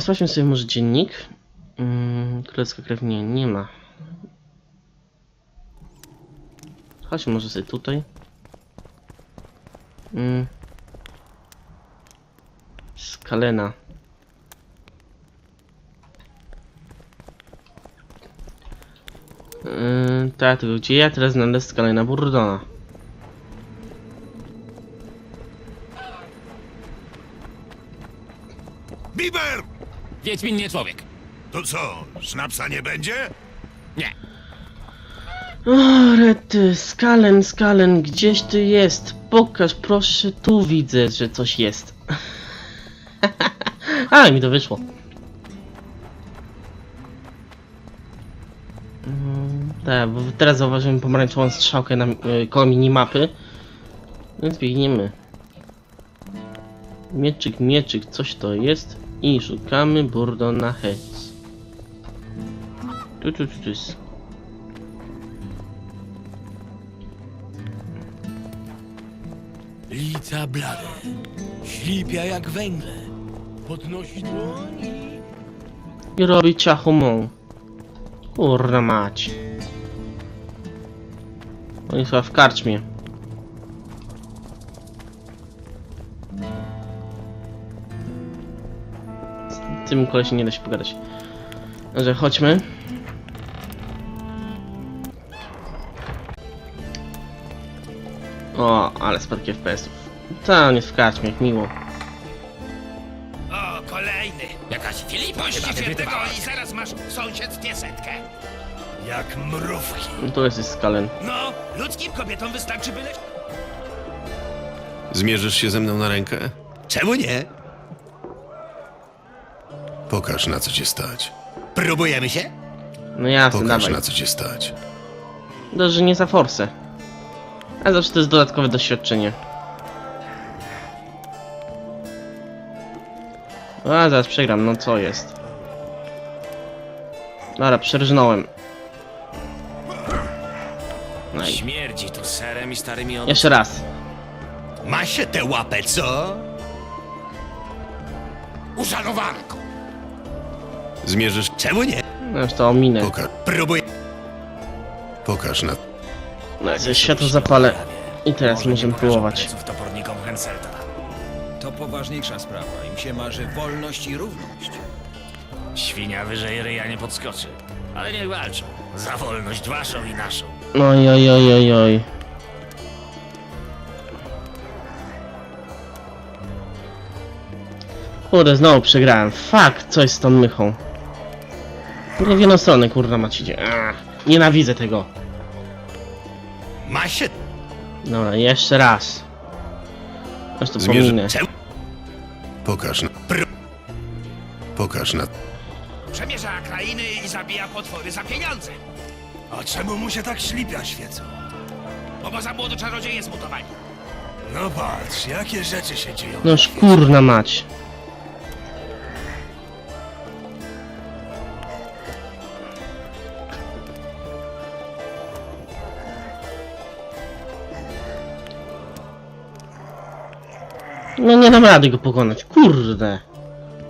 Sprawdźmy sobie może dziennik. Mm, królewska krew nie, nie ma. Chodźmy może sobie tutaj. Mm. Skalena. Yy, tak, gdzie ja teraz znaleźć Skalena Burdona? Biber! Wiedźmin nie człowiek. To co, sznapsa nie będzie? Nie. O, rety, Skalen, Skalen, gdzieś ty jest? Pokaż, proszę, tu widzę, że coś jest. Ale mi to wyszło. Mm, Tak, bo teraz zauważyłem pomarańczową strzałkę na, y, koło minimapy. Więc biegniemy. Mieczyk, mieczyk, coś to jest. I szukamy Burdona Heads. Tu, tu, tu, tu jest. Lica blade, ślipia jak węgle. Podnosi dłoń i... Robi ciachomą. Kurna mać. On jest chyba w karczmie. Tym kolesiem nie da się pogadać. Dobrze, chodźmy. O, ale spadki FPS-ów. Ta, w karczmie, jak miło. O, kolejny. Jakaś Filipa chyba i zaraz masz w sąsiedztwie setkę. Jak mrówki. No to jest jest skalen. No, ludzkim kobietom wystarczy byle... Zmierzysz się ze mną na rękę? Czemu nie? Pokaż na co cię stać. Próbujemy się? No jasne, Pokaż dawaj. na co cię stać. No, że nie za forsę. A zawsze to jest dodatkowe doświadczenie. A, zaraz przegram, no co jest? Dobra, przerżnąłem. No i Śmierdzi tu serem i starymi od... jeszcze raz. Ma się tę łapę, co? Uszanowanko! Zmierzysz... Czemu nie? No już to ominę. Pokaż... Próbuj. Pokaż na... No ze światło zapalę. I teraz możemy próbować. pleców topornikom Henselta. To poważniejsza sprawa. Im się marzy wolność i równość. Świnia wyżej ryja nie podskoczy. Ale niech walczą. Za wolność waszą i naszą. Oj, oj, oj, oj, oj. Kurde, znowu przegrałem. Fuck, coś z tą mychą. Nie w jedną stronę, kurwa, macie. Ach, Nienawidzę tego. Ma się... Dobra, jeszcze raz. Aż to pominę. Pokaż na... Pr- Pokaż na... Przemierza krainy i zabija potwory za pieniądze. A czemu mu się tak ślipia świecą? Bo bo za młodo czarodzieje zmutowali. No patrz, jakie rzeczy się dzieją. No kurna mać. No nie dam rady go pokonać, kurde.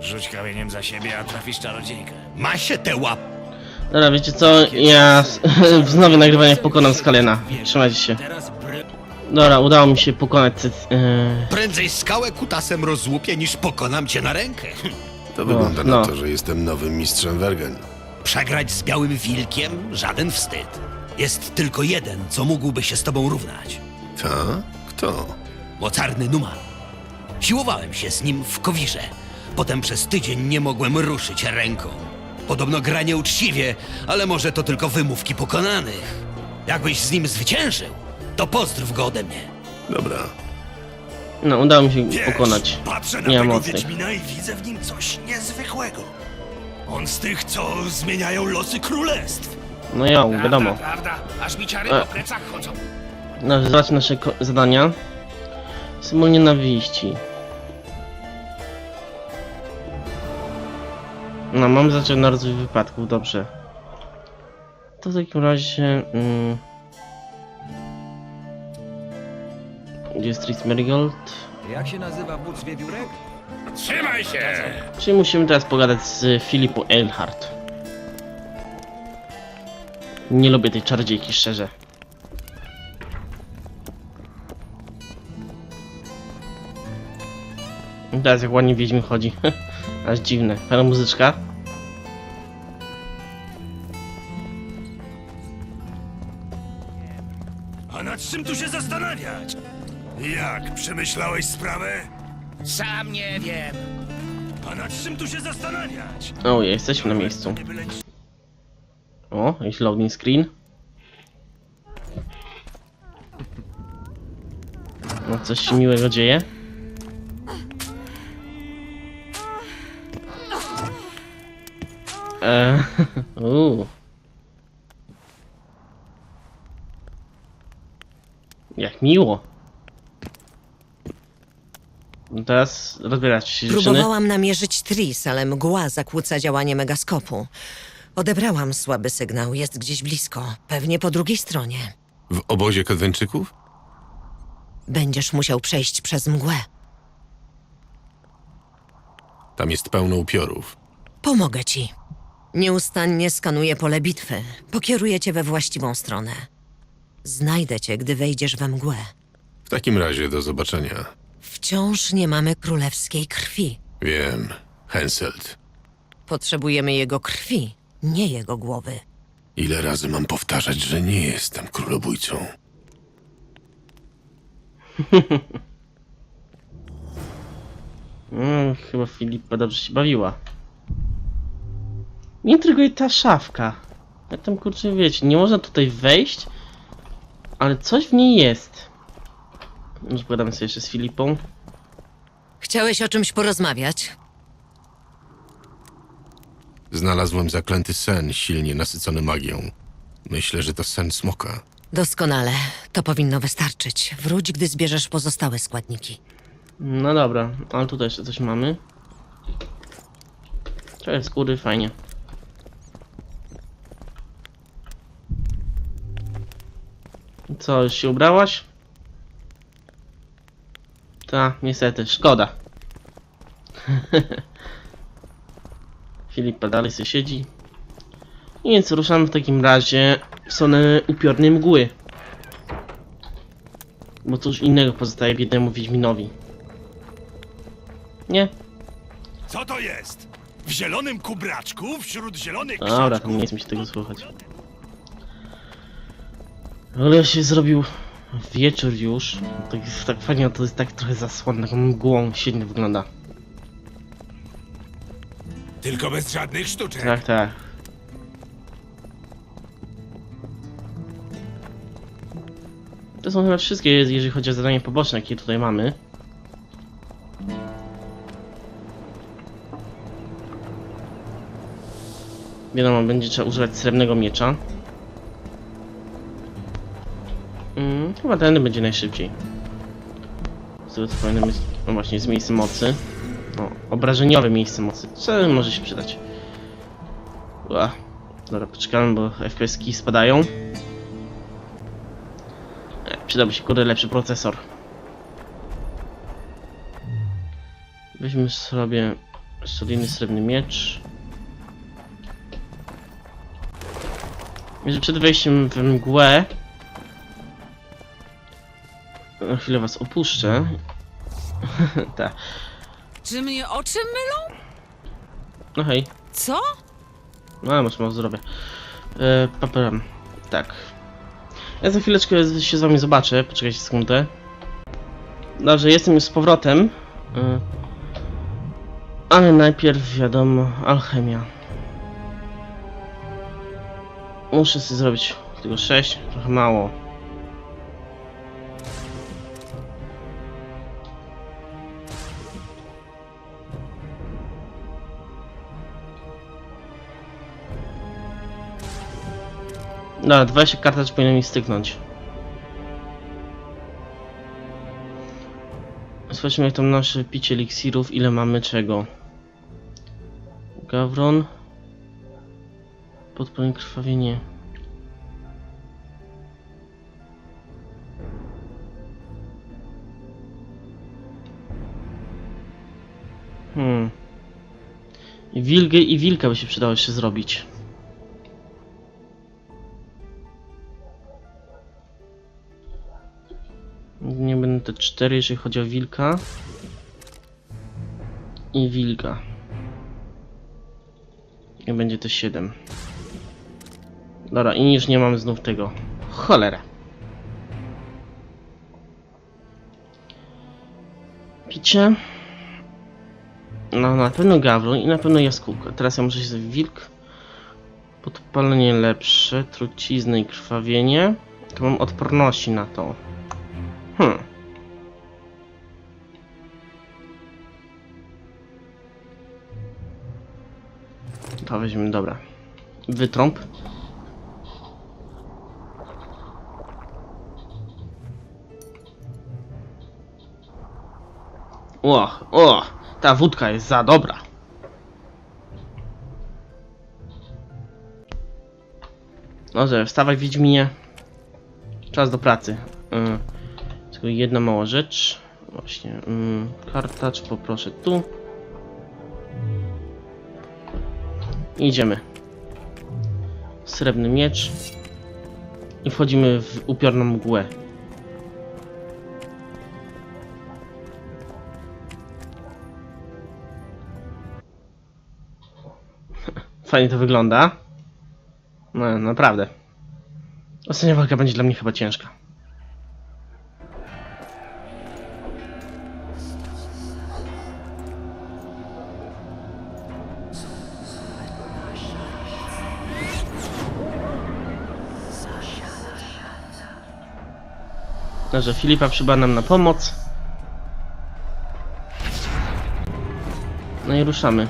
Rzuć kamieniem za siebie, a trafisz czarodziejkę. Ma się tę łapę. Dobra, wiecie co? Ja wznowię nagrywanie pokonam Skalena. Trzymajcie się. Dobra, udało mi się pokonać e, Prędzej skałę kutasem rozłupię, niż pokonam cię na rękę. To wygląda no. na to, że jestem nowym mistrzem Wergen. Przegrać z białym wilkiem? Żaden wstyd. Jest tylko jeden, co mógłby się z tobą równać. Ta? Kto? Mocarny Numan. Siłowałem się z nim w Kowirze. Potem przez tydzień nie mogłem ruszyć ręką. Podobno gra nieuczciwie, ale może to tylko wymówki pokonanych. Jakbyś z nim zwyciężył, to pozdrów go ode mnie. Dobra. No, udało mi się Wiesz, pokonać. patrzę na Nie ma tego mocnych. Wiedźmina i widzę w nim coś niezwykłego. On z tych, co zmieniają losy królestw. No ja, wiadomo. Prawda, prawda. Aż mi czary E. po plecach chodzą. No, zobaczcie nasze ko- zadania. Symbol nienawiści. No, mam zacząć na rozwój wypadków, dobrze. To w takim razie... Mm, gdzie jest Tris Marigold? Jak się nazywa wódz wiewiórek? Trzymaj się! Czyli musimy teraz pogadać z Filipą Eilhart. Nie lubię tej czarodziejki, szczerze. Teraz jak ładnie Wiedźmin chodzi. Aż dziwne. Fajna muzyczka. A nad czym tu się zastanawiać? Jak, przemyślałeś sprawę? Sam nie wiem. A nad czym tu się zastanawiać? O, jesteśmy na miejscu. O, jakiś loading screen. No, coś się miłego dzieje. Eee. Jak miło. No Teraz rozbierać się dziewczyny. Próbowałam namierzyć Tris, ale mgła zakłóca działanie megaskopu. Odebrałam słaby sygnał, jest gdzieś blisko, pewnie po drugiej stronie. W obozie Kadweńczyków? Będziesz musiał przejść przez mgłę. Tam jest pełno upiorów. Pomogę ci. Nieustannie skanuję pole bitwy. Pokieruję cię we właściwą stronę. Znajdę cię, gdy wejdziesz we mgłę. W takim razie do zobaczenia. Wciąż nie mamy królewskiej krwi. Wiem, Henselt. Potrzebujemy jego krwi, nie jego głowy. Ile razy mam powtarzać, że nie jestem królobójcą? Mm, chyba Filipa dobrze się bawiła. Mnie intryguje ta szafka. Ja tam kurczę wiecie, nie można tutaj wejść, ale coś w niej jest. Może pogadamy sobie jeszcze z Filipą. Chciałeś o czymś porozmawiać? Znalazłem zaklęty sen, silnie nasycony magią. Myślę, że to sen smoka. Doskonale. To powinno wystarczyć. Wróć, gdy zbierzesz pozostałe składniki. No dobra, ale tutaj jeszcze coś mamy. Trochę skóry, fajnie. Co, już się ubrałaś? Ta, niestety, szkoda. Filipa dalej sobie siedzi. Więc ruszamy w takim razie w stronę upiornej mgły. Bo cóż innego pozostaje biednemu Wiedźminowi. Nie? Co to jest? W zielonym kubraczku wśród zielonych Dobra, nie chcę mi się tego słuchać. Ale się zrobił wieczór już. Tak, tak fajnie, to jest tak trochę zasłonne, taką mgłą świetnie wygląda. Tylko bez żadnych sztuczek. Tak, tak. To są chyba wszystkie, jeżeli chodzi o zadania poboczne, jakie tutaj mamy. Wiadomo, będzie trzeba używać srebrnego miecza. Chyba ten będzie najszybciej. Z tego co pamiętam jest, no właśnie, z miejscem mocy. O, obrażeniowe miejsce mocy. Co może się przydać? Ua. Dobra, poczekamy, bo FPS-ki spadają. E, przydałby się kurde lepszy procesor. Weźmy sobie solidny srebrny miecz. Jeżeli przed wejściem w mgłę na chwilę was opuszczę. tak. Czy mnie oczy mylą? No hej. Co? No masz mało zdrowia. E, paperam. Tak. Ja za chwileczkę się z wami zobaczę. Poczekajcie sekundę. Dobrze, jestem już z powrotem. E, ale najpierw wiadomo, alchemia. Muszę sobie zrobić tylko 6, trochę mało. No, 20 karteczek powinno mi styknąć. Zobaczmy jak tam nasze picie eliksirów, ile mamy czego. Gawron. Podpalenie krwawienie. Hmm. I wilgę i wilka by się przydało jeszcze zrobić. Nie będę te cztery, jeżeli chodzi o wilka. I wilka. I będzie to 7. Dobra, i już nie mam znów tego. Cholera. Picie. No, na pewno gawron i na pewno jaskółka. Teraz ja muszę się wilk. Podpalenie lepsze, trucizny i krwawienie. To mam odporności na to. Hmm. To weźmiemy, dobra. Wytrąb. O, o, ta wódka jest za dobra. Dobrze, wstawaj Wiedźminie. Czas do pracy. Yy, tylko jedna mała rzecz. Właśnie, yy, kartacz poproszę tu. Idziemy. Srebrny miecz. I wchodzimy w upiorną mgłę. Fajnie to wygląda. No, naprawdę. Ostatnia walka będzie dla mnie chyba ciężka. Dobrze, Filipa przybyła nam na pomoc. No i ruszamy.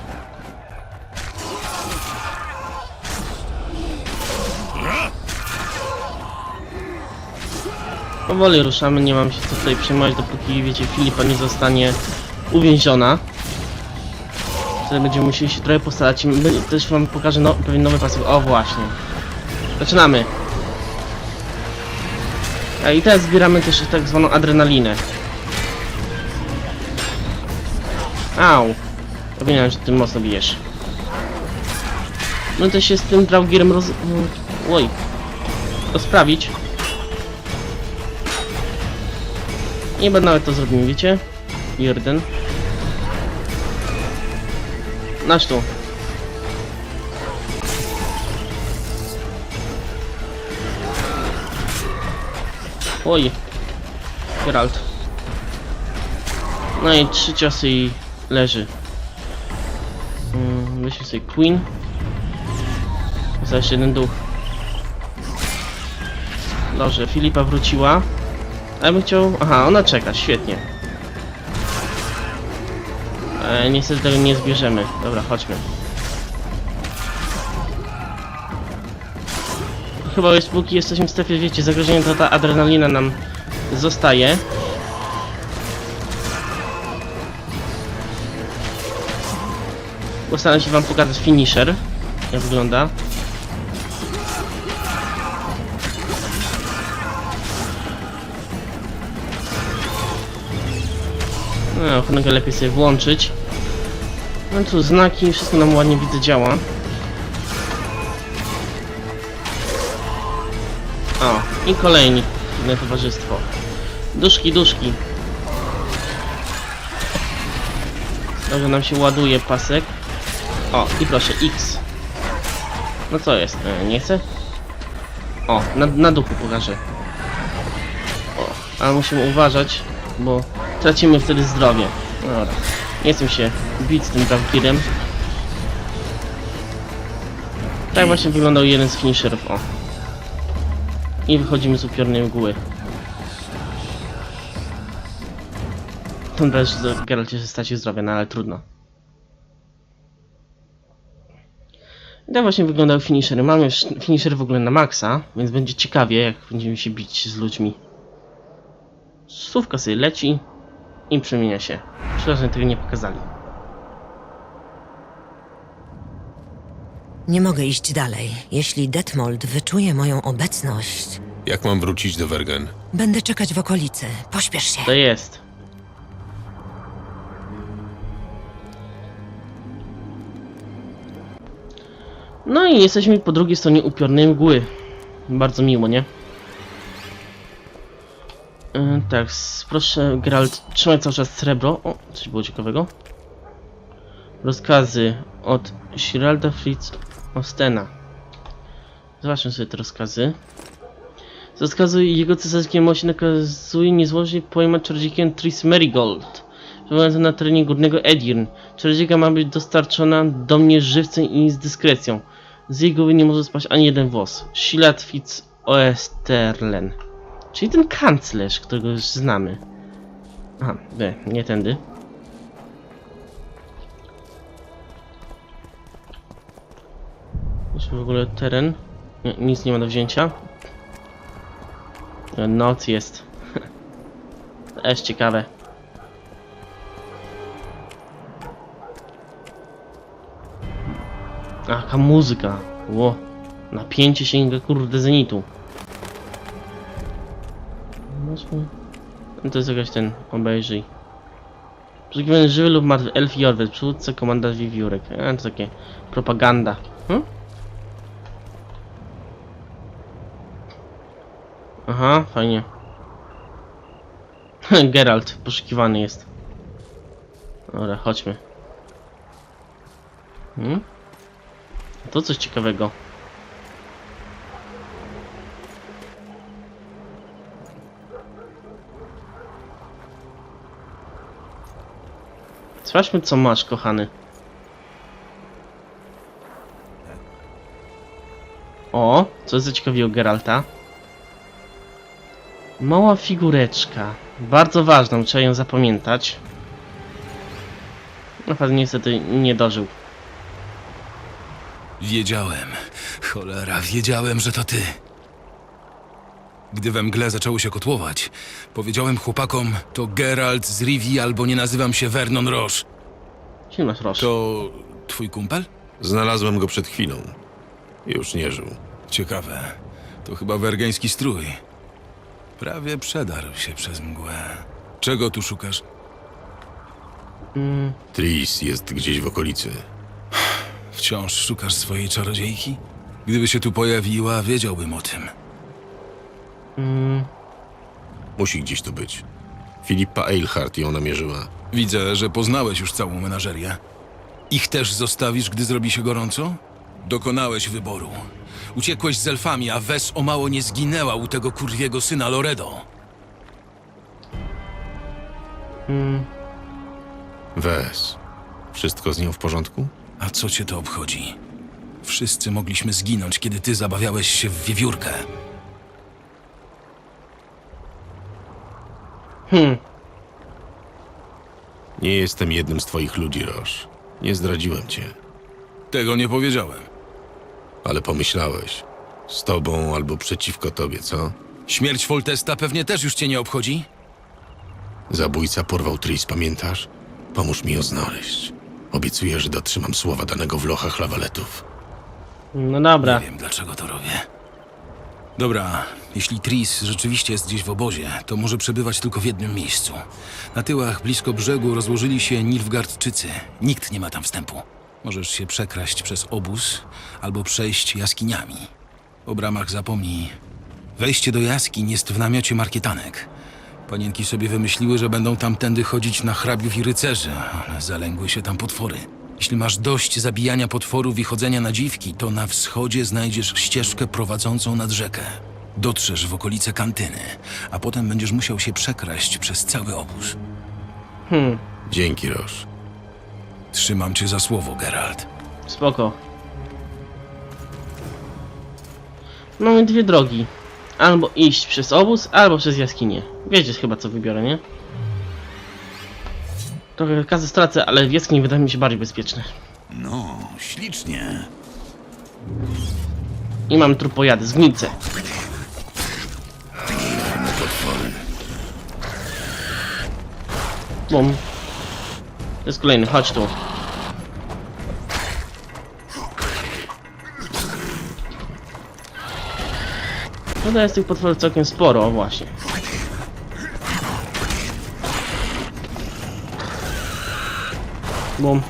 Powoli ruszamy, nie mam się co tutaj przejmować, dopóki, wiecie, Filipa nie zostanie uwięziona. Wtedy będziemy musieli się trochę postarać. Też wam pokażę no, pewien nowy pasek. O, właśnie. Zaczynamy. A i teraz zbieramy też tak zwaną adrenalinę. Au. Powinienem, że ty mocno bijesz. No to się z tym Draugirem roz... mm, Oj. Rozprawić. Nie będę nawet to zrobimy, wiecie? Jeden. Nasz tu. Oj. Geralt. No i trzy ciosy i leży. Mm, Weźmy sobie Queen. Za jeszcze jeden duch. Dobrze, Filipa wróciła. A ja bym chciał... Aha, ona czeka, świetnie. E, niestety tego nie zbierzemy. Dobra, chodźmy. Chyba jest, póki jesteśmy w strefie, wiecie, zagrożenia, to ta adrenalina nam zostaje. Postaram się wam pokazać finisher, jak wygląda. No, chyba lepiej sobie włączyć. No tu znaki, wszystko nam ładnie widzę działa. I kolejni inne towarzystwo. Duszki, duszki. Dobrze nam się ładuje pasek. O, i proszę, X. No co jest? E, nie chcę? O, na, na duchu pokażę. O, ale musimy uważać, bo tracimy wtedy zdrowie. No Dobra. Nie chcę się bić z tym Valkyriem. Tak właśnie wyglądał jeden z finisherów, o. I wychodzimy z upiornej mgły. Tam też Geralcie się straci zdrowia, no ale trudno. I tak właśnie wyglądały finishery. Mamy już finisher w ogóle na maksa, więc będzie ciekawie, jak będziemy się bić z ludźmi. Słówka sobie leci i przemienia się. Przepraszam, tego nie pokazali. Nie mogę iść dalej. Jeśli Detmold wyczuje moją obecność, Jak mam wrócić do Wergen? będę czekać w okolicy. Pośpiesz się. To jest. No i jesteśmy po drugiej stronie upiornej mgły. Bardzo miło, nie? E, tak, proszę Geralt, trzymaj cały czas srebro. O, coś było ciekawego. Rozkazy od Shiralda Fritz Ostena. Zobaczmy sobie te rozkazy. Z rozkazu jego cesarskiej mości nakazuje niezwłocznie pojmać czarodziejkę Tris Merigold, przebywającą na terenie górnego Edirn. Czarodziejka ma być dostarczona do mnie żywcem i z dyskrecją. Z jej głowy nie może spać ani jeden włos. Silat Fitz Oesterlen. Czyli ten kanclerz, którego już znamy. Aha, nie, nie tędy. Jest w ogóle teren. Nic nie ma do wzięcia. E, Noc jest. Też ciekawe. Jaka muzyka. Ło. Napięcie sięga kurde zenitu. No to jest jakaś ten, obejrzyj. Poszukiwany żywy lub martwy elf Jorwet, przywódca komanda wiewiórek. A, to takie propaganda. Hm? Aha, fajnie. Geralt poszukiwany jest. Dobra, chodźmy. Hmm? To coś ciekawego. Sprawdźmy co masz, kochany. O, co zaciekawiło Geralta? Mała figureczka. Bardzo ważna, trzeba ją zapamiętać. Naprawdę niestety nie dożył. Wiedziałem. Cholera, wiedziałem, że to ty. Gdy we mgle zaczęło się kotłować, powiedziałem chłopakom, to Geralt z Rivi albo nie nazywam się Vernon Roche. Gdzie masz roż? To twój kumpel? Znalazłem go przed chwilą. Już nie żył. Ciekawe. To chyba wergeński strój. Prawie przedarł się przez mgłę. Czego tu szukasz? Mm, Tris jest gdzieś w okolicy. Wciąż szukasz swojej czarodziejki? Gdyby się tu pojawiła, wiedziałbym o tym. mm, Musi gdzieś tu być. Filipa Eilhart ją namierzyła. Widzę, że poznałeś już całą menażerię. Ich też zostawisz, gdy zrobi się gorąco? Dokonałeś wyboru. Uciekłeś z elfami, a Wes o mało nie zginęła u tego kurwiego syna Loredo. mm. Wes. Wszystko z nią w porządku? A co cię to obchodzi? Wszyscy mogliśmy zginąć, kiedy ty zabawiałeś się w wiewiórkę. Hmm. Nie jestem jednym z twoich ludzi, Roż. Nie zdradziłem cię. Tego nie powiedziałem. Ale pomyślałeś. Z tobą albo przeciwko tobie, co? Śmierć Foltesta pewnie też już cię nie obchodzi? Zabójca porwał Tris, pamiętasz? Pomóż mi ją znaleźć. Obiecuję, że dotrzymam słowa danego w lochach lawaletów. No dobra. Nie wiem, dlaczego to robię. Dobra, jeśli Tris rzeczywiście jest gdzieś w obozie, to może przebywać tylko w jednym miejscu. Na tyłach, blisko brzegu, rozłożyli się Nilfgaardczycy. Nikt nie ma tam wstępu. Możesz się przekraść przez obóz albo przejść jaskiniami. O bramach zapomnij. Wejście do jaskiń jest w namiocie markietanek. Panienki sobie wymyśliły, że będą tamtędy chodzić na hrabiów i rycerzy, ale zalęgły się tam potwory. Jeśli masz dość zabijania potworów i chodzenia na dziwki, to na wschodzie znajdziesz ścieżkę prowadzącą nad rzekę. Dotrzesz w okolice kantyny, a potem będziesz musiał się przekraść przez cały obóz. Hmm. Dzięki, Roż. Trzymam cię za słowo, Geralt. Spoko. Mamy dwie drogi. Albo iść przez obóz, albo przez jaskinię. Wiecie chyba co wybiorę, nie? Trochę kasy stracę, ale w jaskini wydaje mi się bardziej bezpieczne. No, ślicznie. I mam trupojady, zgnice. Bum. To jest kolejny, chodź tu. No to jest tych potworów całkiem sporo, o właśnie. Bum.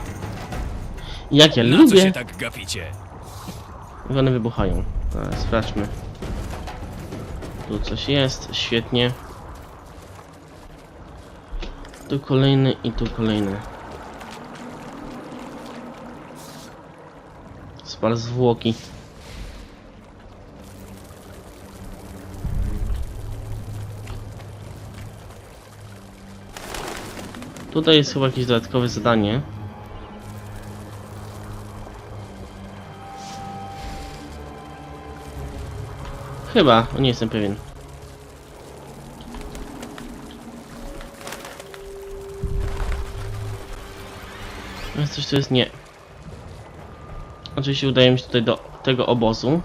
Jak ja lubię. tak gapicie? I one wybuchają. Sprawdźmy. Tu coś jest, świetnie. Tu kolejny i tu kolejny. Spal zwłoki. Tutaj jest chyba jakieś dodatkowe zadanie. Chyba, nie jestem pewien. Coś, co jest nie. Oczywiście udaje mi się tutaj do tego obozu.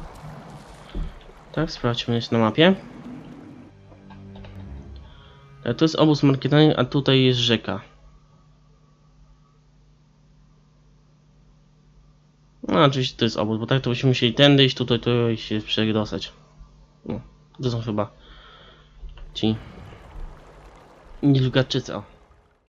Tak, sprawdźmy jeszcze na mapie. E, To jest obóz marketingu, a tutaj jest rzeka. No oczywiście to jest obóz, bo tak to byśmy musieli tędy iść, tutaj i się przedostać. No, to są chyba ci Nilfgaardczycy, o.